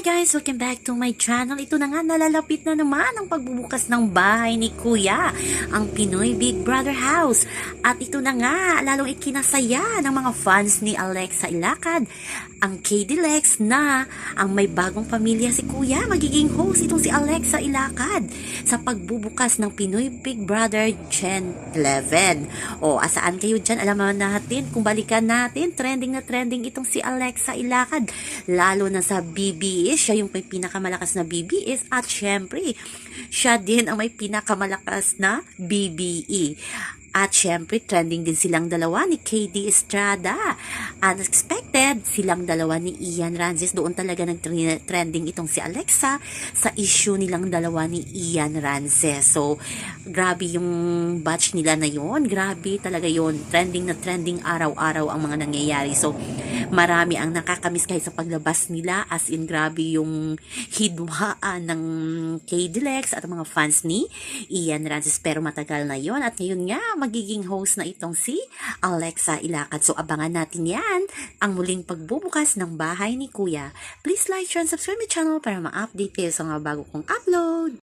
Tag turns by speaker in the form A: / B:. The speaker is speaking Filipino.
A: Hi guys! Welcome back to my channel. Ito na nga, nalalapit na naman ang pagbubukas ng bahay ni Kuya, ang Pinoy Big Brother House. At ito na nga, lalong ikinasaya ng mga fans ni Alexa Ilacad, ang KD Lex na ang may bagong pamilya si Kuya. Magiging host itong si Alexa Ilacad sa pagbubukas ng Pinoy Big Brother Gen 11. O, asaan kayo dyan? Alam natin, kung balikan natin, trending na trending itong si Alexa Ilacad. Lalo na sa BBS, siya yung may pinakamalakas na BBS at syempre, siya din ang may pinakamalakas na BBE. At syempre, trending din silang dalawa ni KD Estrada. Unexpected, silang dalawa ni Ian Ranzis. Doon talaga nag-trending itong si Alexa sa issue nilang dalawa ni Ian Ranzis. So, grabe yung batch nila na yon Grabe talaga yon Trending na trending araw-araw ang mga nangyayari. So, marami ang nakakamiss kahit sa paglabas nila. As in, grabe yung hidwaan ng KD Lex at mga fans ni Ian Ranzis. Pero matagal na yon At ngayon nga, magiging host na itong si Alexa Ilacad. So, abangan natin yan, ang muling pagbubukas ng bahay ni Kuya. Please like, share, and subscribe my channel para ma-update kayo sa mga bago kong upload.